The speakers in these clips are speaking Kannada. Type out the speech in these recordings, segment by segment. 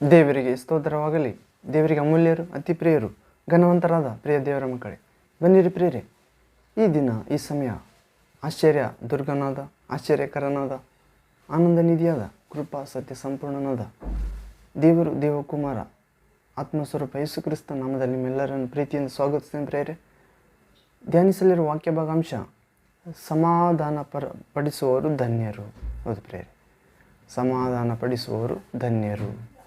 ದೇವರಿಗೆ ಸ್ತೋತ್ರವಾಗಲಿ, ದೇವರಿಗೆ ಅಮೂಲ್ಯರು ಅತಿ ಪ್ರಿಯರು ಘನವಂತರಾದ ಪ್ರಿಯ ದೇವರ ಮಕ್ಕಳೇ, ಬನ್ನಿರಿ ಪ್ರಿಯರೇ. ಈ ದಿನ, ಈ ಸಮಯ ಆಶ್ಚರ್ಯ ದುರ್ಗನಾದ, ಆಶ್ಚರ್ಯಕರನಾದ, ಆನಂದ ನಿಧಿಯಾದ, ಕೃಪಾ ಸತ್ಯ ಸಂಪೂರ್ಣನಾದ ದೇವರು, ದೇವಕುಮಾರ, ಆತ್ಮಸ್ವರೂಪ ಯೇಸು ಕ್ರಿಸ್ತ ನಾಮದಲ್ಲಿ ನಿಮ್ಮೆಲ್ಲರನ್ನು ಪ್ರೀತಿಯಿಂದ ಸ್ವಾಗತಿಸ್ತೇನೆ ಪ್ರಿಯರೇ. ಧ್ಯಾನಿಸಲಿರುವ ವಾಕ್ಯ ಭಾಗಾಂಶ ಸಮಾಧಾನ ಪರ ಪಡಿಸುವವರು ಧನ್ಯರು. ಹೌದು ಪ್ರೇರೆ ಸಮಾಧಾನ ಪಡಿಸುವವರು ಧನ್ಯರು.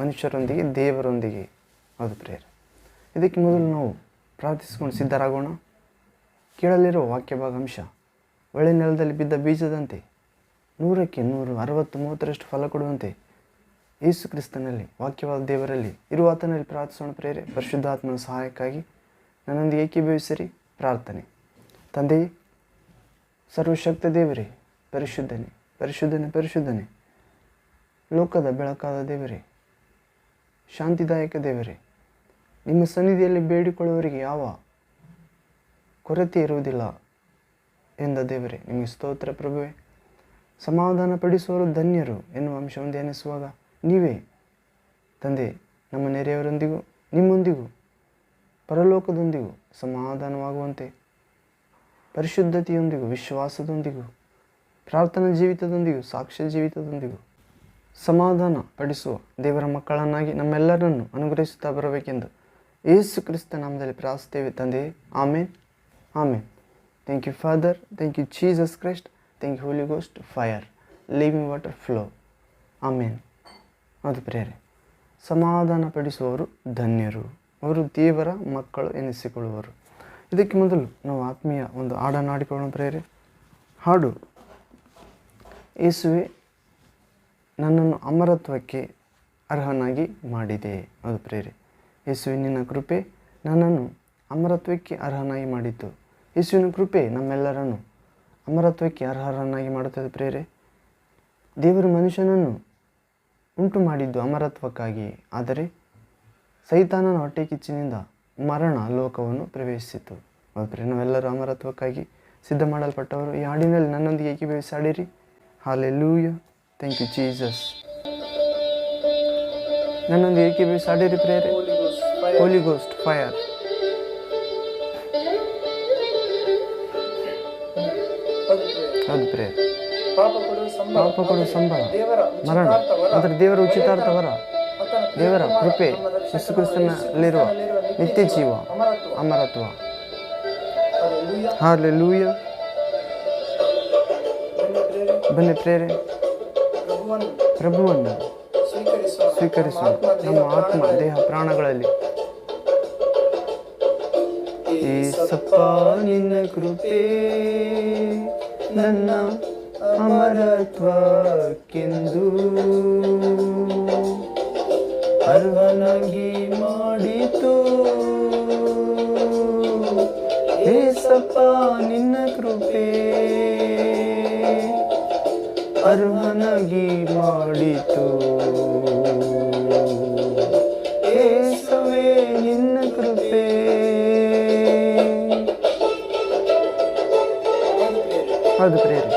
ಮನುಷ್ಯರೊಂದಿಗೆ, ದೇವರೊಂದಿಗೆ. ಅದು ಪ್ರೇರೆ ಇದಕ್ಕೆ ಮೊದಲು ನಾವು ಪ್ರಾರ್ಥಿಸಿಕೊಂಡು ಸಿದ್ಧರಾಗೋಣ. ಕೇಳಲಿರುವ ವಾಕ್ಯ ಭಾಗಾಂಶ. ಒಳ್ಳೆ ನೆಲದಲ್ಲಿ ಬಿದ್ದ ಬೀಜದಂತೆ ನೂರಕ್ಕೆ ನೂರು, ಅರವತ್ತು, ಮೂವತ್ತರಷ್ಟು ಫಲ ಕೊಡುವಂತೆ ಯೇಸು ಕ್ರಿಸ್ತನಲ್ಲಿ, ವಾಕ್ಯವಾದ ದೇವರಲ್ಲಿ ಇರುವ ಆತನಲ್ಲಿ ಪ್ರಾರ್ಥಿಸೋಣ ಪ್ರೇರೆ ಪರಿಶುದ್ಧಾತ್ಮನ ಸಹಾಯಕ್ಕಾಗಿ ನನ್ನೊಂದಿಗೆ ಏಕೀಭವಿಸಿರಿ. ಪ್ರಾರ್ಥನೆ. ತಂದೆಯೇ, ಸರ್ವಶಕ್ತ ದೇವರೇ, ಪರಿಶುದ್ಧನೆ ಪರಿಶುದ್ಧನೆ, ಪರಿಶುದ್ಧನೇ. ಲೋಕದ ಬೆಳಕಾದ ದೇವರೇ ಶಾಂತಿದಾಯಕ ದೇವರೇ, ನಿಮ್ಮ ಸನ್ನಿಧಿಯಲ್ಲಿ ಬೇಡಿಕೊಳ್ಳುವವರಿಗೆ ಯಾವ ಕೊರತೆ ಇರುವುದಿಲ್ಲ ಎಂದ ದೇವರೇ, ನಿಮಗೆ ಸ್ತೋತ್ರ ಪ್ರಭುವೆ. ಸಮಾಧಾನ ಪಡಿಸುವವರು ಧನ್ಯರು ಎನ್ನುವ ಅಂಶವನ್ನು ಧ್ಯಾನಿಸುವಾಗ ನೀವೇ ತಂದೆ, ನಮ್ಮ ನೆರೆಯವರೊಂದಿಗೂ, ನಿಮ್ಮೊಂದಿಗೂ, ಪರಲೋಕದೊಂದಿಗೂ ಸಮಾಧಾನವಾಗುವಂತೆ, ಪರಿಶುದ್ಧತೆಯೊಂದಿಗೂ, ವಿಶ್ವಾಸದೊಂದಿಗೂ, ಪ್ರಾರ್ಥನಾ ಜೀವಿತದೊಂದಿಗೂ, ಸಾಕ್ಷ್ಯ ಜೀವಿತದೊಂದಿಗೂ ಸಮಾಧಾನ ಪಡಿಸುವ ದೇವರ ಮಕ್ಕಳನ್ನಾಗಿ ನಮ್ಮೆಲ್ಲರನ್ನು ಅನುಗ್ರಹಿಸುತ್ತಾ ಬರಬೇಕೆಂದು ಯೇಸು ಕ್ರಿಸ್ತ ನಾಮದಲ್ಲಿ ಪ್ರಾರ್ಥಿಸ್ತೇವೆ ತಂದೆ. ಆಮೇನ್. ಆಮೇನ್. Thank you father thank you Jesus Christ thank you holy ghost fire living water flow ಆಮೇನ್. ಅದು ಪ್ರೇರೆ ಸಮಾಧಾನ ಪಡಿಸುವವರು ಧನ್ಯರು. ಅವರು ದೇವರ ಮಕ್ಕಳು ಎನಿಸಿಕೊಳ್ಳುವರು. ಇದಕ್ಕೆ ಮೊದಲು ನಾವು ಆತ್ಮೀಯ ಒಂದು ಹಾಡನ್ನು ಹಾಡಿಕೊಳ್ಳೋಣ ಪ್ರೇರೆ ಹಾಡು. ಯೇಸುವೆ ನನ್ನನ್ನು ಅಮರತ್ವಕ್ಕೆ ಅರ್ಹನಾಗಿ ಮಾಡಿದೆ. ಅದು ಪ್ರೇರೆ ಯೇಸುವಿನ ಕೃಪೆ ನನ್ನನ್ನು ಅಮರತ್ವಕ್ಕೆ ಅರ್ಹನಾಗಿ ಮಾಡಿತು. ಯೇಸುವಿನ ಕೃಪೆ ನಮ್ಮೆಲ್ಲರನ್ನು ಅಮರತ್ವಕ್ಕೆ ಅರ್ಹರನ್ನಾಗಿ ಮಾಡುತ್ತದೆ ಪ್ರೇರೆ ದೇವರು ಮನುಷ್ಯನನ್ನು ಉಂಟು ಮಾಡಿದ್ದು ಅಮರತ್ವಕ್ಕಾಗಿ. ಆದರೆ ಸೈತಾನನ ಹೊಟ್ಟೆ ಕಿಚ್ಚಿನಿಂದ ಮರಣ ಲೋಕವನ್ನು ಪ್ರವೇಶಿಸಿತು. ಆದರೆ ನಾವೆಲ್ಲರೂ ಅಮರತ್ವಕ್ಕಾಗಿ ಸಿದ್ಧ ಮಾಡಲ್ಪಟ್ಟವರು ಈ ಹಾಡಿನಲ್ಲಿ ನನ್ನೊಂದಿಗೆ ಏಕೀಭವಿಸಿ ಹಾಡಿರಿ ಹಾಲೆಲ್ಲೂಯ ಥ್ಯಾಂಕ್ ಯು ಜೀಸಸ್ ನನ್ನೊಂದು ಏಕೀಭವಿಸಿ ಸಾಡಿರಿ ಪ್ರೇರೆ ಹೋಲಿ ಗೋಸ್ಟ್ ಫೈರ್ ಅದು ಪ್ರೇಯರ್ ಪಾಪ ಕೊಡುವ ಸಂಬಳ. ಮರಣ. ಅದರ ದೇವರ ಉಚಿತಾರ್ಥವರ ದೇವರ ಕೃಪೆ ನಮ್ಮ ರಕ್ಷಕ ಯೇಸು ಕ್ರಿಸ್ತನಲ್ಲಿರುವ ನಿತ್ಯ ಜೀವ. ಅಮರತ್ವ. ಹಾಲೆ ಲೂಯ ಪ್ರಿಯರೇ, ಬನ್ನಿ ಪ್ರೇರೆ ಪ್ರಭುವನ್ನು. ಸ್ವೀಕರಿಸುವ ನಮ್ಮ ಆತ್ಮ, ದೇಹ, ಪ್ರಾಣಗಳಲ್ಲಿ ಏಸಪ್ಪ ನಿನ್ನ ಕೃಪೆ ನನ್ನ ಅಮರತ್ವಕ್ಕೆಂದು ಅರ್ಹನಾಗಿ ಮಾಡಿತು ಏಸಪ್ಪ ನಿನ್ನ ಕೃಪೆ ಅರ್ಹನಾಗಿ ಮಾಡಿತು. ಏಸವೇ, ನಿನ್ನ ಕೃಪೆ. ಹೌದು ಪ್ರೇರಿ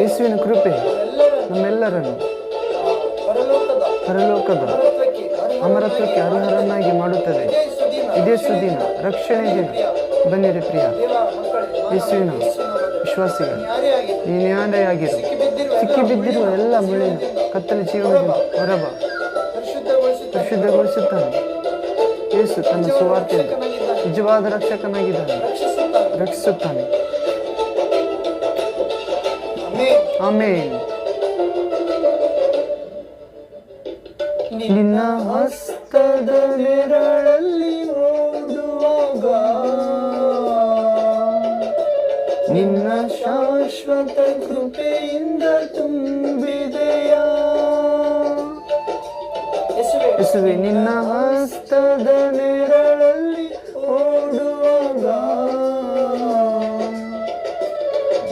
ಯೇಸುವಿನ ಕೃಪೆ ನಮ್ಮೆಲ್ಲರನ್ನು ಪರಲೋಕದ ಅಮರತ್ವಕ್ಕೆ ಅರ್ಹರನ್ನಾಗಿ ಮಾಡುತ್ತದೆ. ಇದೇ ಸುದಿನ, ರಕ್ಷಣೆ ದಿನ. ಬನ್ನಿರಿ, ಪ್ರಿಯ. ಯೇಸುವಿನ ವಿಶ್ವಾಸಿಗಳು ಯಾರೇ ನ್ಯಾಯಾಗಿರು ಸಿಕ್ಕಿಬಿದ್ದಿರುವ ಸಿಕ್ಕಿ ಬಿದ್ದಿರುವ ಎಲ್ಲ ಮುಳ್ಳಿನ ಕತ್ತಲ ಜೀವನದಿಂದ ಹೊರಬ ಪರಿಶುದ್ಧಗೊಳಿಸುತ್ತಾನೆ. ಯೇಸು ತನ್ನ ಸುವಾರ್ತೆಯಿಂದ ನಿಜವಾದ ರಕ್ಷಕನಾಗಿದ್ದಾನೆ ರಕ್ಷಿಸುತ್ತಾನೆ. ಆಮೇಲೆ ನಿನ್ನ ಹಸ್ತದ ನೆರಳಲ್ಲಿ ಓಡುವಾಗ ನಿನ್ನ ಶಾಶ್ವತ ಕೃಪೆಯಿಂದ ಯೇಸುವೇ, ನಿನ್ನ ಹಸ್ತದ ನೆರಳಲ್ಲಿ ಓಡುವಾಗ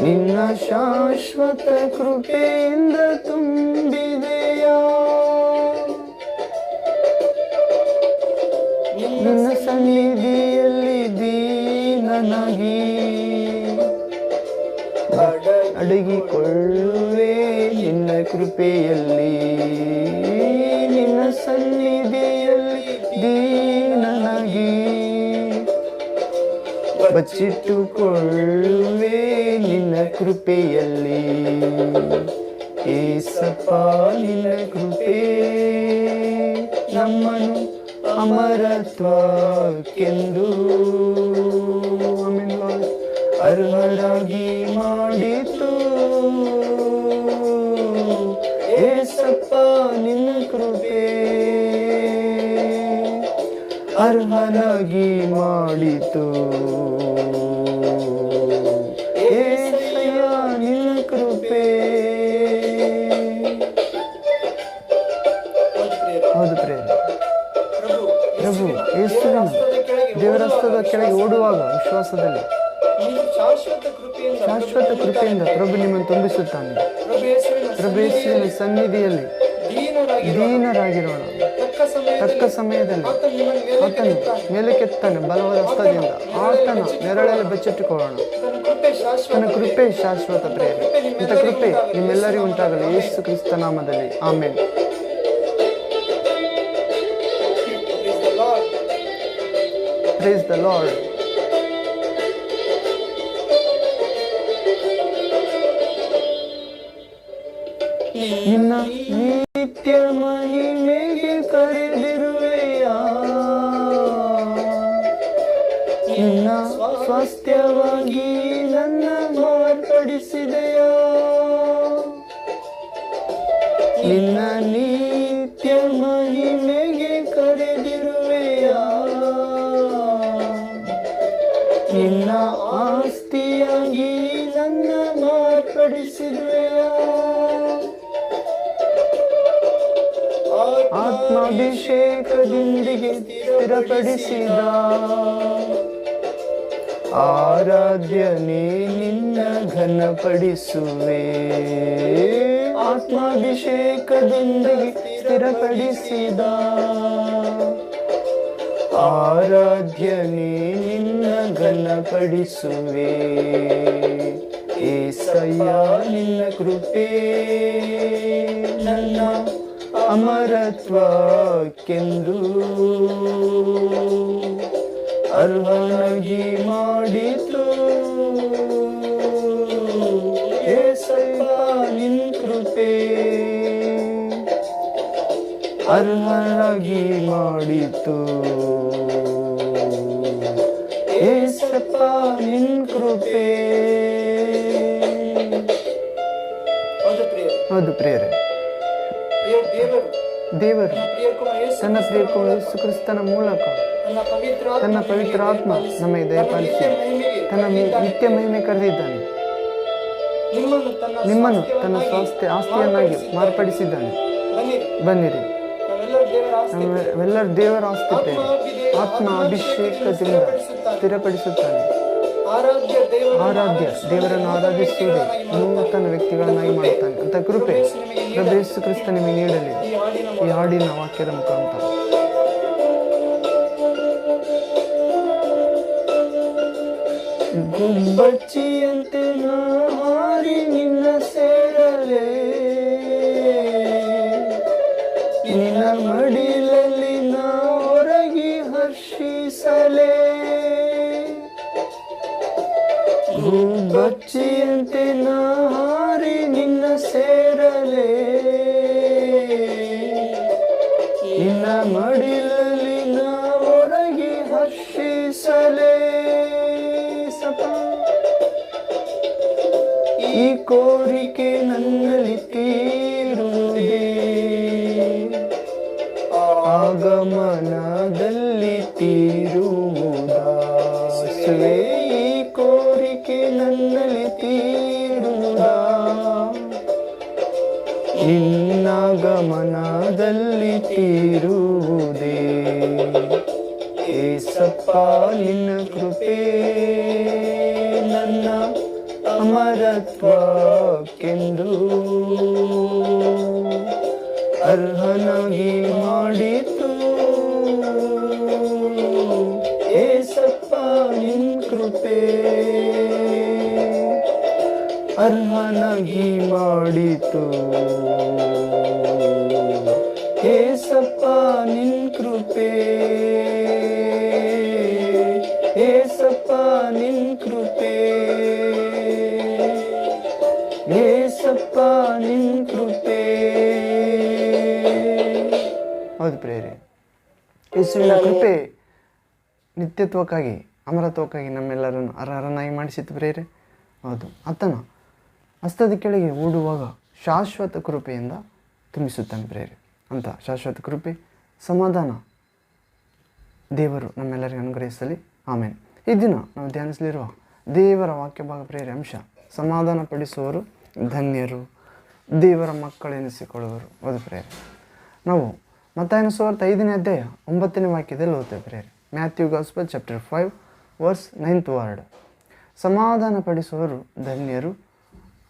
ನಿನ್ನ ಶಾಶ್ವತ ಕೃಪೆಯಿಂದ ತುಂಬಿದೆಯಾ? ನಿನ್ನ ಸನ್ನಿಧಿಯಲ್ಲಿ ದೀನನಾಗಿ ಅಡಗಿಕೊಳ್ಳುವೆ ನಿನ್ನ ಕೃಪೆಯಲ್ಲಿ. ಸನ್ನಿಧಿಯಲ್ಲಿ ದೀನನಗಿ ಬಚ್ಚಿಟ್ಟುಕೊಳ್ಳುವೆ ನಿನ್ನ ಕೃಪೆಯಲ್ಲಿ. ಏಸಪಾಲಿನ ನಿನ್ನ ಕೃಪೆ ನಮ್ಮನು ಅಮರತ್ವಕ್ಕೆಂದು ಅರ್ಹರಾಗಿ ಮಾಡಿದ ಅರ್ಹನಾಗಿ ಮಾಡಿತು. ಕೃಪೆ. ಹೌದು ಪ್ರಭು ಯೇಸುವಿನ ದೇವರಸ್ತದ ಕೆಳಗೆ ಓಡುವಾಗ ವಿಶ್ವಾಸದಲ್ಲಿ ಶಾಶ್ವತ ಕೃಪೆಯಿಂದ ಪ್ರಭು ನಿಮ್ಮನ್ನು ತುಂಬಿಸುತ್ತಾನೆ. ಪ್ರಭು ಯೇಸುವಿನ ಸನ್ನಿಧಿಯಲ್ಲಿ ದೀನರಾಗಿ ದೀನರಾಗಿರೋಣ. ತಕ್ಕ ಸಮಯದಲ್ಲಿ ಆತನು. ಮೇಲಕ್ಕೆತ್ತಾನೆ ಬಲವಾದ ಹಸ್ತದಿಂದ ಆತನ ನೆರಳಲ್ಲಿ ಬೆಚ್ಚಿಟ್ಟುಕೊಳ್ಳೋಣ ತನ್ನ ಕೃಪೆ ಶಾಶ್ವತ ಪ್ರೇರಣೆ ಇಂಥ ಕೃಪೆ ನಿಮ್ಮೆಲ್ಲರಿಗೂ ಉಂಟಾಗಲಿ. ಯೇಸು ಕ್ರಿಸ್ತ ನಾಮದಲ್ಲಿ. ಆಮೇಲೆ Praise ದ ಲಾರ್ಡ್ ನಿನ್ನ ನಿನ್ನ ನಿತ್ಯ ಮಹಿಮೆಗೆ ಕರೆದಿರುವೆಯ? ನಿನ್ನ ಆಸ್ತಿಯಾಗಿ ನನ್ನ ಮಾರ್ಪಡಿಸಿರುವೆಯ? ಆತ್ಮಾಭಿಷೇಕದೊಂದಿಗೆ ಸ್ಥಿರಪಡಿಸಿದ ಆರಾಧ್ಯನೇ ನಿನ್ನ ಘನಪಡಿಸುವೆ. ಆತ್ಮಾಭಿಷೇಕದೊಂದಿಗೆ ಸ್ಥಿರಪಡಿಸಿದ ಆರಾಧ್ಯನೇ ನಿನ್ನ ಘನಪಡಿಸುವೆ. ಏಸಯ್ಯ ನಿನ್ನ ಕೃಪೆ ನನ್ನ ಅಮರತ್ವಕ್ಕೆಂದು ಅರ್ಹನಾಗಿ ಮಾಡಿತು ಕೃಪೆ. ಅರ್ಹರಾಗಿ ಮಾಡಿತು. ಏಸಪ್ಪ ನಿನ್ ಕೃಪೆ. ಹೌದು ಪ್ರಿಯರೇ. ದೇವರು. ಸಣ್ಣ ತನ್ನ ಪ್ರಿಯಕೋ ಯೇಸು ಕ್ರಿಸ್ತನ. ಮೂಲಕ ತನ್ನ ಪವಿತ್ರ ಆತ್ಮ ನಮಗೆ ದಯಪಾಲಿಸಿ. ತನ್ನ ನಿತ್ಯ ಮಹಿಮೆ ಕರೆದಿದ್ದಾನೆ. ನಿಮ್ಮನ್ನು ತನ್ನ ಸ್ವಾಸ್ಥ್ಯ ಆಸ್ತಿಯನ್ನಾಗಿ ಮಾರ್ಪಡಿಸಿದ್ದಾನೆ. ಬನ್ನಿರಿ. ಎಲ್ಲರ ನಾವೆಲ್ಲರೂ ದೇವರ ಆಸ್ತಿ. ಆತ್ಮ ಅಭಿಷೇಕದಿಂದ ಸ್ಥಿರಪಡಿಸುತ್ತಾನೆ. ಆರಾಧ್ಯ ದೇವರನ್ನು ಆರಾಧಿಸುವುದೇ ನೂತನ ವ್ಯಕ್ತಿಗಳನ್ನಾಗಿ ಮಾಡುತ್ತಾನೆ. ಅಂತ ಕೃಪೆ. ಪ್ರಭೇಸು ಕ್ರಿಸ್ತ ನಿಮಗೆ ನೀಡಲಿ. ಈ ಹಾಡಿನ ವಾಕ್ಯದ ಮುಖಾಂತರ. ಗುಬ್ಬಚ್ಚಿಯಂತೆ ನಾ ಹಾರಿ ನಿನ್ನ ಸೇರಲೆ. ನಿನ್ನ ಮಡಿಲಲ್ಲಿ ನಾ ಹೊರಗಿ ಹರ್ಷಿಸಲೇ. ಗುಬ್ಬಚ್ಚಿಯಂತೆ ನಾ ಈ ಕೋರಿಕೆ ನನ್ನಲ್ಲಿ ಅರ್ಹನಾಗಿ ಮಾಡಿತು. ಏಸಪ್ಪ ನಿನ್ ಕೃಪೆ ಅರ್ಹನಾಗಿ ಮಾಡಿತು. ನಿತ್ಯತ್ವಕ್ಕಾಗಿ, ಅಮರತ್ವಕ್ಕಾಗಿ ನಮ್ಮೆಲ್ಲರನ್ನು ಅರ್ಹರನ್ನಾಗಿ ಮಾಡಿಸಿತು ಪ್ರೇರೆ ಹೌದು. ಆತನ ಹಸ್ತದ ಕೆಳಗೆ ಓಡುವಾಗ ಶಾಶ್ವತ ಕೃಪೆಯಿಂದ ತುಂಬಿಸುತ್ತಾನೆ ಪ್ರೇರೆ ಅಂತ ಶಾಶ್ವತ ಕೃಪೆ, ಸಮಾಧಾನ ದೇವರು ನಮ್ಮೆಲ್ಲರಿಗೆ ಅನುಗ್ರಹಿಸಲಿ. ಆಮೇಲೆ ಈ ದಿನ ನಾವು ಧ್ಯಾನಿಸಲಿರುವ ದೇವರ ವಾಕ್ಯ ಭಾಗ ಪ್ರೇರೆ ಅಂಶ ಸಮಾಧಾನ ಪಡಿಸುವವರು ಧನ್ಯರು, ದೇವರ ಮಕ್ಕಳೆನಿಸಿಕೊಳ್ಳುವರು ಅದು ಪ್ರೇರೆ ನಾವು ಮತ್ತಾಯನ ಸುವಾರ್ಥ ಐದನೇ ಅಧ್ಯಾಯ ಒಂಬತ್ತನೇ ವಾಕ್ಯದಲ್ಲಿ ಓದ್ತೇವೆ ಪ್ರೇರೆ Matthew gospel chapter five, verse ninth word. ಸಮಾಧಾನ ಪಡಿಸುವವರು ಧನ್ಯರು,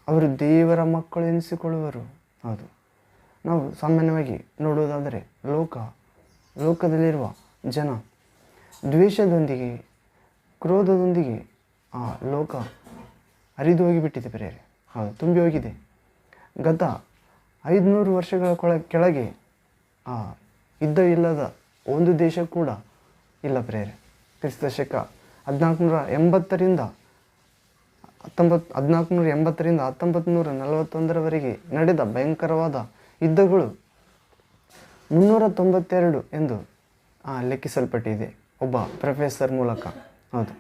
ಅವರು ದೇವರ ಮಕ್ಕಳು ಎನಿಸಿಕೊಳ್ಳುವರು. ಹೌದು. ನಾವು ಸಾಮಾನ್ಯವಾಗಿ ನೋಡುವುದಾದರೆ ಲೋಕ, ಲೋಕದಲ್ಲಿರುವ ಜನ, ದ್ವೇಷದೊಂದಿಗೆ, ಕ್ರೋಧದೊಂದಿಗೆ ಆ ಲೋಕ ಹರಿದು ಹೋಗಿಬಿಟ್ಟಿದೆ ಪ್ರೇರೆ ಹೌದು, ತುಂಬಿ ಹೋಗಿದೆ. ಗತ ಐದುನೂರು ವರ್ಷಗಳ ಕೊಳ, ಕೆಳಗೆ ಆ ಇದ್ದ ಇಲ್ಲದ ಒಂದು ದೇಶ ಕೂಡ ಇಲ್ಲ ಪ್ರೇರೆ ಕ್ರಿಸ್ತ ಶಕ ಹದಿನಾಲ್ಕುನೂರ ಎಂಬತ್ತರಿಂದ ಹತ್ತೊಂಬತ್ತು ಹದಿನಾಲ್ಕುನೂರ ಎಂಬತ್ತರಿಂದ ಹತ್ತೊಂಬತ್ತು ನೂರ ನಲವತ್ತೊಂದರವರೆಗೆ ನಡೆದ ಭಯಂಕರವಾದ ಯುದ್ಧಗಳು ಮುನ್ನೂರ ತೊಂಬತ್ತೆರಡು ಎಂದು ಲೆಕ್ಕಿಸಲ್ಪಟ್ಟಿದೆ ಒಬ್ಬ ಪ್ರೊಫೆಸರ್ ಮೂಲಕ. ಹೌದು.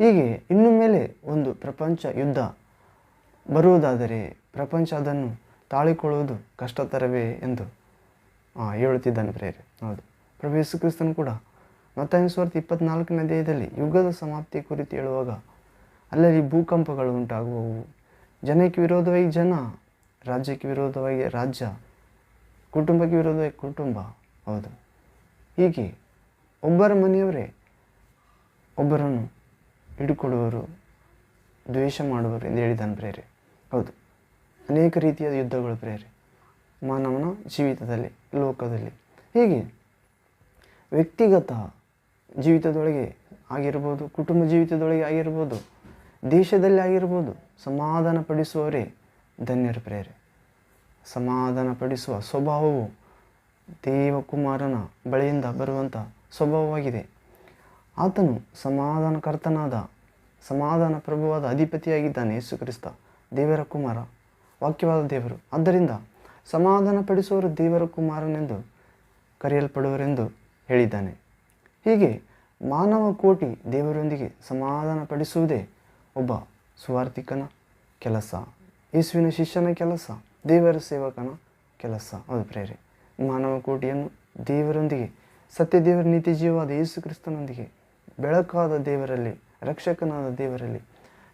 ಹೀಗೆ ಇನ್ನು ಮೇಲೆ ಒಂದು ಪ್ರಪಂಚ ಯುದ್ಧ ಬರುವುದಾದರೆ ಪ್ರಪಂಚ ಅದನ್ನು ತಾಳಿಕೊಳ್ಳುವುದು ಕಷ್ಟತರವೇ ಎಂದು ಹೇಳುತ್ತಿದ್ದಾನೆ ಪ್ರೇರೆ ಹೌದು. ಪ್ರಭು ಯೇಸು ಕ್ರಿಸ್ತನು ಕೂಡ ಮತ್ತಾಯನ ಸಾವಿರದ ಇಪ್ಪತ್ನಾಲ್ಕನೇ ದೇಹದಲ್ಲಿ ಯುಗದ ಸಮಾಪ್ತಿ ಕುರಿತು ಹೇಳುವಾಗ, ಅಲ್ಲಲ್ಲಿ ಭೂಕಂಪಗಳು ಉಂಟಾಗುವವು. ಜನಕ್ಕೆ ವಿರೋಧವಾಗಿ ಜನ, ರಾಜ್ಯಕ್ಕೆ ವಿರೋಧವಾಗಿ ರಾಜ್ಯ, ಕುಟುಂಬಕ್ಕೆ ವಿರೋಧವಾಗಿ ಕುಟುಂಬ. ಹೌದು. ಹೀಗೆ ಒಬ್ಬರ ಮನೆಯವರೇ ಒಬ್ಬರನ್ನು ಹಿಡ್ಕೊಡುವರು, ದ್ವೇಷ ಮಾಡುವರು ಎಂದು ಹೇಳಿದ್ದಾನೆ ಪ್ರೇರೆ. ಹೌದು. ಅನೇಕ ರೀತಿಯ ಯುದ್ಧಗಳು ಪ್ರೇರೆ. ಮಾನವನ ಜೀವಿತದಲ್ಲಿ, ಲೋಕದಲ್ಲಿ. ಹೀಗೆ ವ್ಯಕ್ತಿಗತ ಜೀವಿತದೊಳಗೆ ಆಗಿರ್ಬೋದು, ಕುಟುಂಬ ಜೀವಿತದೊಳಗೆ ಆಗಿರ್ಬೋದು, ದೇಶದಲ್ಲಿ ಆಗಿರ್ಬೋದು ಸಮಾಧಾನ ಪಡಿಸುವವರೇ ಧನ್ಯರ ಪ್ರೇರೆ ಸಮಾಧಾನ ಪಡಿಸುವ ಸ್ವಭಾವವು ದೇವಕುಮಾರನ ಬಳಿಯಿಂದ ಬರುವಂಥ ಸ್ವಭಾವವಾಗಿದೆ. ಆತನು ಸಮಾಧಾನಕರ್ತನಾದ ಸಮಾಧಾನ ಪ್ರಭುವಾದ ಅಧಿಪತಿಯಾಗಿದ್ದಾನೆ ಯೇಸು ಕ್ರಿಸ್ತ ದೇವರ ಕುಮಾರ, ವಾಕ್ಯವಾದ ದೇವರು. ಆದ್ದರಿಂದ ಸಮಾಧಾನ ಪಡಿಸುವವರು ದೇವರ ಕುಮಾರನೆಂದು ಕರೆಯಲ್ಪಡುವರೆಂದು ಹೇಳಿದ್ದಾನೆ. ಹೀಗೆ ಮಾನವ ಕೋಟಿ ದೇವರೊಂದಿಗೆ ಸಮಾಧಾನ ಪಡಿಸುವುದೇ ಒಬ್ಬ ಸುವಾರ್ಥಿಕನ ಕೆಲಸ, ಯೇಸುವಿನ ಶಿಷ್ಯನ ಕೆಲಸ, ದೇವರ ಸೇವಕನ ಕೆಲಸ. ಅದು ಪ್ರೇರೆ ಮಾನವ ಕೋಟಿಯನ್ನು ದೇವರೊಂದಿಗೆ, ಸತ್ಯದೇವರ ನೀತಿ ಜೀವವಾದ ಯೇಸು ಕ್ರಿಸ್ತನೊಂದಿಗೆ, ಬೆಳಕಾದ ದೇವರಲ್ಲಿ, ರಕ್ಷಕನಾದ ದೇವರಲ್ಲಿ,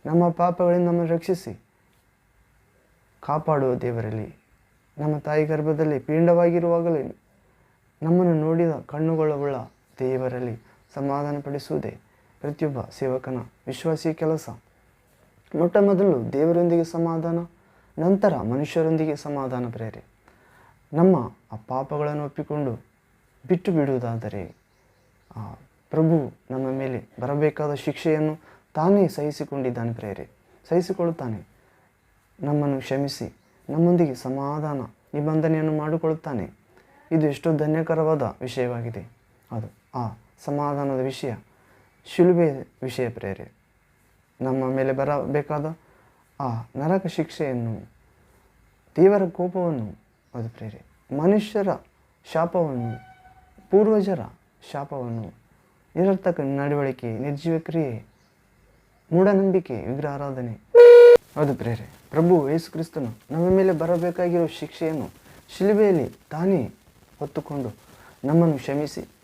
ನಮ್ಮ ಪಾಪಗಳಿಂದ ನಮ್ಮನ್ನು ರಕ್ಷಿಸಿ ಕಾಪಾಡುವ ದೇವರಲ್ಲಿ, ನಮ್ಮ ತಾಯಿ ಗರ್ಭದಲ್ಲಿ ಪಿಂಡವಾಗಿರುವಾಗಲೇ ನಮ್ಮನ್ನು ನೋಡಿದ ಕಣ್ಣುಗಳ ದೇವರಲ್ಲಿ ಸಮಾಧಾನ ಪಡಿಸುವುದೇ ಪ್ರತಿಯೊಬ್ಬ ಸೇವಕನ ವಿಶ್ವಾಸಿಯ ಕೆಲಸ. ಮೊಟ್ಟ ಮೊದಲು ದೇವರೊಂದಿಗೆ ಸಮಾಧಾನ, ನಂತರ ಮನುಷ್ಯರೊಂದಿಗೆ ಸಮಾಧಾನ ಪ್ರೇರೆ. ನಮ್ಮ ಆ ಪಾಪಗಳನ್ನು ಒಪ್ಪಿಕೊಂಡು ಬಿಟ್ಟು ಬಿಡುವುದಾದರೆ, ಆ, ಪ್ರಭು ನಮ್ಮ ಮೇಲೆ ಬರಬೇಕಾದ ಶಿಕ್ಷೆಯನ್ನು ತಾನೇ ಸಹಿಸಿಕೊಂಡಿದ್ದಾನೆ ಪ್ರೇರೆ. ಸಹಿಸಿಕೊಳ್ಳುತ್ತಾನೆ. ನಮ್ಮನ್ನು ಕ್ಷಮಿಸಿ. ನಮ್ಮೊಂದಿಗೆ ಸಮಾಧಾನ ನಿಬಂಧನೆಯನ್ನು ಮಾಡಿಕೊಳ್ಳುತ್ತಾನೆ. ಇದು ಎಷ್ಟೋ ಧನ್ಯಕರವಾದ ವಿಷಯವಾಗಿದೆ. ಅದು ಆ, ಸಮಾಧಾನದ ವಿಷಯ, ಶಿಲುಬೆ ವಿಷಯ ಪ್ರೇರೆ. ನಮ್ಮ ಮೇಲೆ ಬರಬೇಕಾದ ಆ ನರಕ ಶಿಕ್ಷೆಯನ್ನು ದೇವರ ಕೋಪವನ್ನು ಅದು ಪ್ರೇರೆ, ಮನುಷ್ಯರ ಶಾಪವನ್ನು, ಪೂರ್ವಜರ ಶಾಪವನ್ನು, ನಿರರ್ಥಕ ನಡವಳಿಕೆ, ನಿರ್ಜೀವ ಕ್ರಿಯೆ, ಮೂಢನಂಬಿಕೆ ವಿಗ್ರಹಾರಾಧನೆ ಅದು ಪ್ರೇರೆ, ಪ್ರಭು ಯೇಸು ಕ್ರಿಸ್ತನು ನಮ್ಮ ಮೇಲೆ ಬರಬೇಕಾಗಿರೋ ಶಿಕ್ಷೆಯನ್ನು ಶಿಲುಬೆಯಲ್ಲಿ ತಾನೇ ಹೊತ್ತುಕೊಂಡು ನಮ್ಮನ್ನು ಕ್ಷಮಿಸಿ.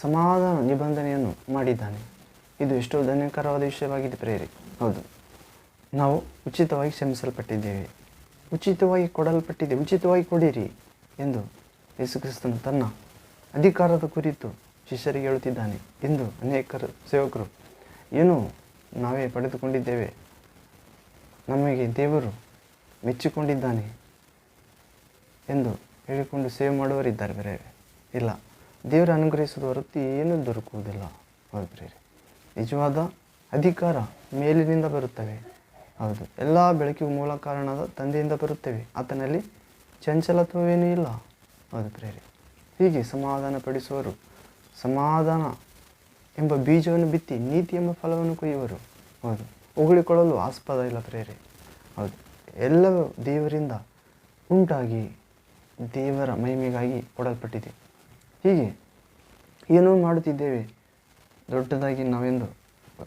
ಸಮಾಧಾನ ನಿಬಂಧನೆಯನ್ನು ಮಾಡಿದ್ದಾನೆ. ಇದು ಎಷ್ಟೋ ಧನ್ಯಕರವಾದ ವಿಷಯವಾಗಿದೆ ಪ್ರೇರಿ. ಹೌದು. ನಾವು ಉಚಿತವಾಗಿ ಕ್ಷಮಿಸಲ್ಪಟ್ಟಿದ್ದೇವೆ. ಉಚಿತವಾಗಿ ಕೊಡಲ್ಪಟ್ಟಿದೆ. ಉಚಿತವಾಗಿ ಕೊಡಿರಿ ಎಂದು ಯೇಸು ಕ್ರಿಸ್ತನು ತನ್ನ ಅಧಿಕಾರದ ಕುರಿತು ಶಿಷ್ಯರಿಗೆ ಹೇಳುತ್ತಿದ್ದಾನೆ ಎಂದು ಅನೇಕರು ಸೇವಕರು, ಏನು ನಾವೇ ಪಡೆದುಕೊಂಡಿದ್ದೇವೆ? ನಮಗೆ ದೇವರು ಮೆಚ್ಚಿಕೊಂಡಿದ್ದಾನೆ ಎಂದು ಹೇಳಿಕೊಂಡು ಸೇವೆ ಮಾಡುವರಿದ್ದಾರೆ ಬೇರೆ ಇಲ್ಲ. ದೇವರ ಅನುಗ್ರಹಿಸಿದ ಹೊರತು ಏನೂ ದೊರಕುವುದಿಲ್ಲ ಹೌದು ನಿಜವಾದ ಅಧಿಕಾರ ಮೇಲಿನಿಂದ ಬರುತ್ತವೆ. ಹೌದು, ಎಲ್ಲ ಬೆಳಕಿಗೂ ಮೂಲ ಕಾರಣದ ತಂದೆಯಿಂದ ಬರುತ್ತವೆ. ಆತನಲ್ಲಿ ಚಂಚಲತ್ವವೇನೂ ಇಲ್ಲ ಹೌದು ಪ್ರೇರಿ ಹೀಗೆ ಸಮಾಧಾನ ಪಡಿಸುವರು ಸಮಾಧಾನ ಎಂಬ ಬೀಜವನ್ನು ಬಿತ್ತಿ ನೀತಿ ಎಂಬ ಫಲವನ್ನು ಕೊಯ್ಯುವರು. ಹೌದು ಉಗುಳಿಕೊಳ್ಳಲು ಆಸ್ಪದ ಇಲ್ಲ ಪ್ರೇರಿ. ಹೌದು, ಎಲ್ಲವೂ ದೇವರಿಂದ ಉಂಟಾಗಿ ದೇವರ ಮಹಿಮೆಗಾಗಿ ಕೊಡಲ್ಪಟ್ಟಿದೆ. ಹೀಗೆ ಏನೋ ಮಾಡುತ್ತಿದ್ದೇವೆ. ದೊಡ್ಡದಾಗಿ ನಾವೆಂದು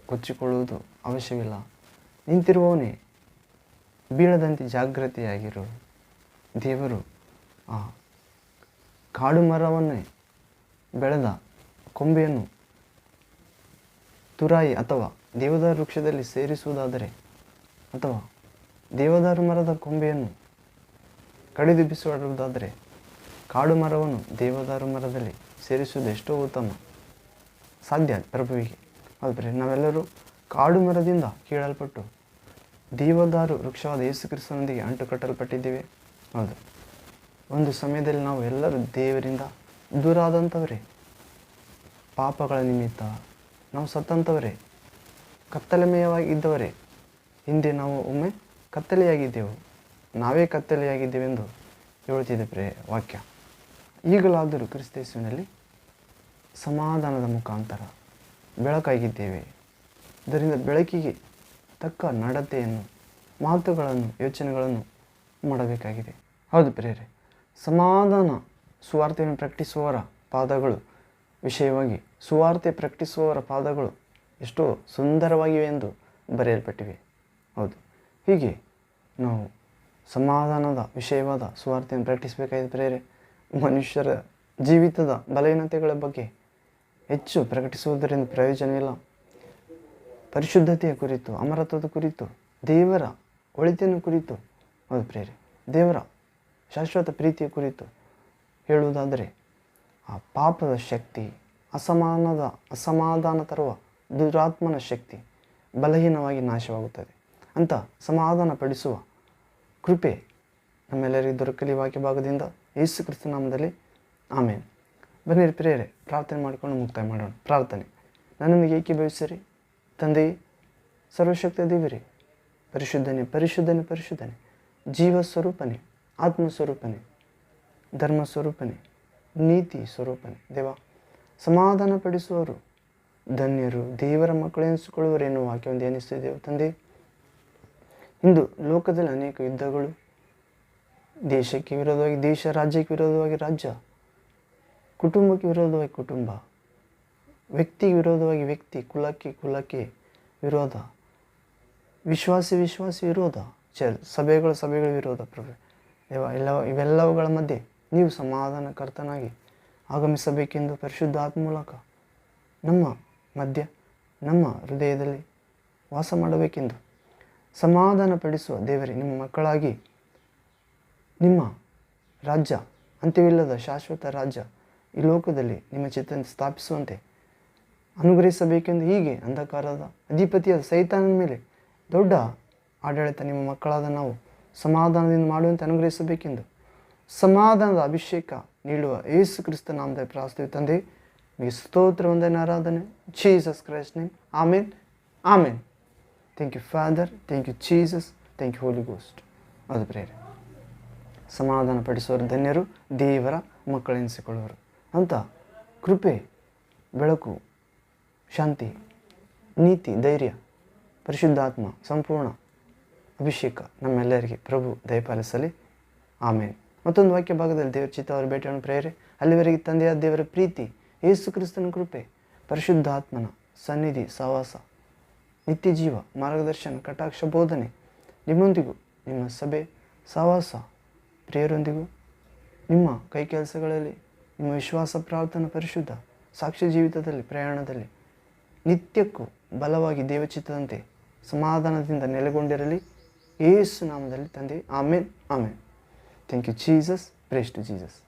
ಕೊಚ್ಚಿಕೊಳ್ಳುವುದು ಅವಶ್ಯವಿಲ್ಲ. ನಿಂತಿರುವವನೇ, ಬೀಳದಂತೆ ಜಾಗ್ರತೆಯಾಗಿರು. ದೇವರು ಆ ಕಾಡು ಮರವನ್ನೇ ಬೆಳೆದ ಕೊಂಬೆಯನ್ನು ತುರಾಯಿ ಅಥವಾ ದೇವದಾರು ವೃಕ್ಷದಲ್ಲಿ ಸೇರಿಸುವುದಾದರೆ ಅಥವಾ ದೇವದಾರು ಮರದ ಕೊಂಬೆಯನ್ನು ಕಡಿದು ಬಿಸುವುದಾದರೆ ಕಾಡು ಮರವನ್ನು ದೇವದಾರು ಮರದಲ್ಲಿ ಸೇರಿಸುವುದು ಎಷ್ಟೋ ಉತ್ತಮ. ಸಾಧ್ಯ ಪ್ರಭುವಿಗೆ. ಆದರೆ ನಾವೆಲ್ಲರೂ ಕಾಡು ಮರದಿಂದ ಕೀಳಲ್ಪಟ್ಟು ದೇವದಾರು ವೃಕ್ಷವಾದ ಯೇಸು ಕ್ರಿಸ್ತನೊಂದಿಗೆ ಅಂಟು ಕಟ್ಟಲ್ಪಟ್ಟಿದ್ದೇವೆ ಹೌದು. ಒಂದು ಸಮಯದಲ್ಲಿ ನಾವು ಎಲ್ಲರೂ ದೇವರಿಂದ ದೂರ ಆದಂಥವರೇ ಪಾಪಗಳ ನಿಮಿತ್ತ ನಾವು ಸತ್ತಂಥವರೇ ಕತ್ತಲೆಮಯವಾಗಿದ್ದವರೇ ಹಿಂದೆ ನಾವು ಒಮ್ಮೆ ಕತ್ತಲೆಯಾಗಿದ್ದೆವು. ನಾವೇ ಕತ್ತಲೆಯಾಗಿದ್ದೇವೆಂದು ಹೇಳುತ್ತಿದೆ ಪ್ರೇ ವಾಕ್ಯ. ಈಗಲಾದರೂ ಕ್ರಿಸ್ತೇಸುವಿನಲ್ಲಿ ಸಮಾಧಾನದ ಮುಖಾಂತರ ಬೆಳಕಾಗಿದ್ದೇವೆ. ಇದರಿಂದ ಬೆಳಕಿಗೆ ತಕ್ಕ ನಡತೆಯನ್ನು ಮಾತುಗಳನ್ನು ಯೋಚನೆಗಳನ್ನು ಮಾಡಬೇಕಾಗಿದೆ. ಹೌದು ಪ್ರೇರೆ ಸಮಾಧಾನ ಸುವಾರ್ತೆಯನ್ನು ಪ್ರಕಟಿಸುವವರ ಪಾದಗಳು ವಿಷಯವಾಗಿ ಸುವಾರ್ತೆ ಪ್ರಕಟಿಸುವವರ ಪಾದಗಳು ಎಷ್ಟೋ ಸುಂದರವಾಗಿವೆ ಎಂದು ಬರೆಯಲ್ಪಟ್ಟಿವೆ. ಹೌದು, ಹೀಗೆ ನಾವು ಸಮಾಧಾನದ ವಿಷಯವಾದ ಸುವಾರ್ತೆಯನ್ನು ಪ್ರಕಟಿಸಬೇಕಾಗಿದೆ ಪ್ರೇರೆ ಮನುಷ್ಯರ ಜೀವಿತದ ಬಲಹೀನತೆಗಳ ಬಗ್ಗೆ ಹೆಚ್ಚು ಪ್ರಕಟಿಸುವುದರಿಂದ ಪ್ರಯೋಜನವಿಲ್ಲ ಪರಿಶುದ್ಧತೆಯ ಕುರಿತು, ಅಮರತ್ವದ ಕುರಿತು, ದೇವರ ಒಳಿತಿನ ಕುರಿತು, ಹೌದು ಪ್ರೇರಿ ದೇವರ ಶಾಶ್ವತ ಪ್ರೀತಿಯ ಕುರಿತು ಹೇಳುವುದಾದರೆ, ಆ ಪಾಪದ ಶಕ್ತಿ, ಅಸಮಾನದ, ಅಸಮಾಧಾನ ತರುವ ದುರಾತ್ಮನ ಶಕ್ತಿ ಬಲಹೀನವಾಗಿ ನಾಶವಾಗುತ್ತದೆ. ಅಂತ ಸಮಾಧಾನ ಪಡಿಸುವ ಕೃಪೆ ನಮ್ಮೆಲ್ಲರಿಗೂ ದೊರಕಲಿ ವಾಕ್ಯ ಭಾಗದಿಂದ ಯೇಸು ಕ್ರಿಸ್ತ ನಾಮದಲ್ಲಿ ಆಮೇಲೆ ಬನ್ನಿರಿ ಪ್ರೇರೆ ಪ್ರಾರ್ಥನೆ ಮಾಡಿಕೊಂಡು ಮುಕ್ತಾಯ ಮಾಡೋಣ. ಪ್ರಾರ್ಥನೆ. ನನ್ನೊಂದಿಗೆ ಏಕೀಭವಿಸಿರಿ ತಂದೆಯೇ ಸರ್ವಶಕ್ತ ದೇವಿರಿ, ಪರಿಶುದ್ಧನೇ ಪರಿಶುದ್ಧನೇ ಪರಿಶುದ್ಧನೇ, ಜೀವ ಸ್ವರೂಪನೇ, ಆತ್ಮ ಸ್ವರೂಪನೇ, ಧರ್ಮ ಸ್ವರೂಪನೇ, ನೀತಿ ಸ್ವರೂಪನೇ. ದೇವ ಸಮಾಧಾನ ಪಡಿಸುವವರು ಧನ್ಯರು, ದೇವರ ಮಕ್ಕಳು ಎನಿಸಿಕೊಳ್ಳುವರು ಎನ್ನುವ ವಾಕ್ಯ ಒಂದು ಎನಿಸ್ತಿದ್ದೇವೆ ತಂದೆ. ಇಂದು ಲೋಕದಲ್ಲಿ ಅನೇಕ ಯುದ್ಧಗಳು ದೇಶಕ್ಕೆ ವಿರೋಧವಾಗಿ, ದೇಶ ರಾಜ್ಯಕ್ಕೆ ವಿರೋಧವಾಗಿ ರಾಜ್ಯ, ಕುಟುಂಬಕ್ಕೆ ವಿರೋಧವಾಗಿ ಕುಟುಂಬ, ವ್ಯಕ್ತಿಗೆ ವಿರೋಧವಾಗಿ ವ್ಯಕ್ತಿ, ಕುಲಕ್ಕೆ ಕುಲಕ್ಕೆ ವಿರೋಧ, ವಿಶ್ವಾಸಿ ವಿಶ್ವಾಸಿ ವಿರೋಧ, ಚ, ಸಭೆಗಳ ಸಭೆಗಳ ವಿರೋಧ ಪ್ರಭೆ. ದೇವ ಎಲ್ಲ, ಇವೆಲ್ಲವುಗಳ ಮಧ್ಯೆ ನೀವು ಸಮಾಧಾನಕರ್ತನಾಗಿ ಆಗಮಿಸಬೇಕೆಂದು ಪರಿಶುದ್ಧ ಆತ್ಮ ಮೂಲಕ ನಮ್ಮ ಮಧ್ಯ, ನಮ್ಮ ಹೃದಯದಲ್ಲಿ ವಾಸ ಮಾಡಬೇಕೆಂದು ಸಮಾಧಾನ ಪಡಿಸುವ ದೇವರೇ, ನಿಮ್ಮ ಮಕ್ಕಳಾಗಿ ನಿಮ್ಮ ರಾಜ್ಯ, ಅಂತ್ಯವಿಲ್ಲದ ಶಾಶ್ವತ ರಾಜ್ಯ ಈ ಲೋಕದಲ್ಲಿ ನಿಮ್ಮ ಚಿತ್ತ ಸ್ಥಾಪಿಸುವಂತೆ ಅನುಗ್ರಹಿಸಬೇಕೆಂದು ಹೀಗೆ ಅಂಧಕಾರದ ಅಧಿಪತಿಯ ಸೈತಾನನ ಮೇಲೆ ದೊಡ್ಡ ಆಡಳಿತ ನಿಮ್ಮ ಮಕ್ಕಳಾದ ನಾವು ಸಮಾಧಾನದಿಂದ ಮಾಡುವಂತೆ ಅನುಗ್ರಹಿಸಬೇಕೆಂದು ಸಮಾಧಾನದ ಅಭಿಷೇಕ ನೀಡುವ ಯೇಸು ಕ್ರಿಸ್ತ ನಾಮದ ಪ್ರಾಸ್ತೀವಿ ತಂದೆ, ನಿಮಗೆ ಸ್ತೋತ್ರ ಒಂದನೇ ಆರಾಧನೆ. Jesus Christ name amen amen thank you father thank you Jesus thank you holy ghost ಅದು ಪ್ರೇರೆ. ಸಮಾಧಾನ ಪಡಿಸುವವರು ಧನ್ಯರು, ದೇವರ ಮಕ್ಕಳೆನಿಸಿಕೊಳ್ಳುವರು ಅಂತ ಕೃಪೆ, ಬೆಳಕು, ಶಾಂತಿ, ನೀತಿ, ಧೈರ್ಯ, ಪರಿಶುದ್ಧಾತ್ಮ, ಸಂಪೂರ್ಣ ಅಭಿಷೇಕ ನಮ್ಮೆಲ್ಲರಿಗೆ ಪ್ರಭು ದಯಪಾಲಿಸಲಿ. ಆಮೇಲೆ ಮತ್ತೊಂದು ವಾಕ್ಯ ಭಾಗದಲ್ಲಿ ದೇವರ ಚಿತ್ತ ಅವರ ಭೇಟಿಯನ್ನು ಪ್ರೇರೆ ಅಲ್ಲಿವರೆಗೆ ತಂದೆಯಾದ ದೇವರ ಪ್ರೀತಿ, ಯೇಸು ಕ್ರಿಸ್ತನ ಕೃಪೆ, ಪರಿಶುದ್ಧಾತ್ಮನ ಸನ್ನಿಧಿ, ಸಹವಾಸ ನಿತ್ಯ ಜೀವ ಮಾರ್ಗದರ್ಶನ, ಕಟಾಕ್ಷ, ಬೋಧನೆ ನಿಮ್ಮೊಂದಿಗೂ ನಿಮ್ಮ ಸಭೆ, ಸಹವಾಸ ಪ್ರಿಯರೊಂದಿಗೂ ನಿಮ್ಮ ಕೈ ಕೆಲಸಗಳಲ್ಲಿ, ನಿಮ್ಮ ವಿಶ್ವಾಸ ಪ್ರಾರ್ಥನೆ ಪರಿಶುದ್ಧ ಸಾಕ್ಷ್ಯ ಜೀವಿತದಲ್ಲಿ, ಪ್ರಯಾಣದಲ್ಲಿ ನಿತ್ಯಕ್ಕೂ ಬಲವಾಗಿ ದೇವಚಿತ್ತದಂತೆ ಸಮಾಧಾನದಿಂದ ನೆಲೆಗೊಂಡಿರಲಿ. ಏಸು ನಾಮದಲ್ಲಿ ತಂದೆ. ಆಮೇನ್. ಆಮೇನ್. Thank you Jesus praise to Jesus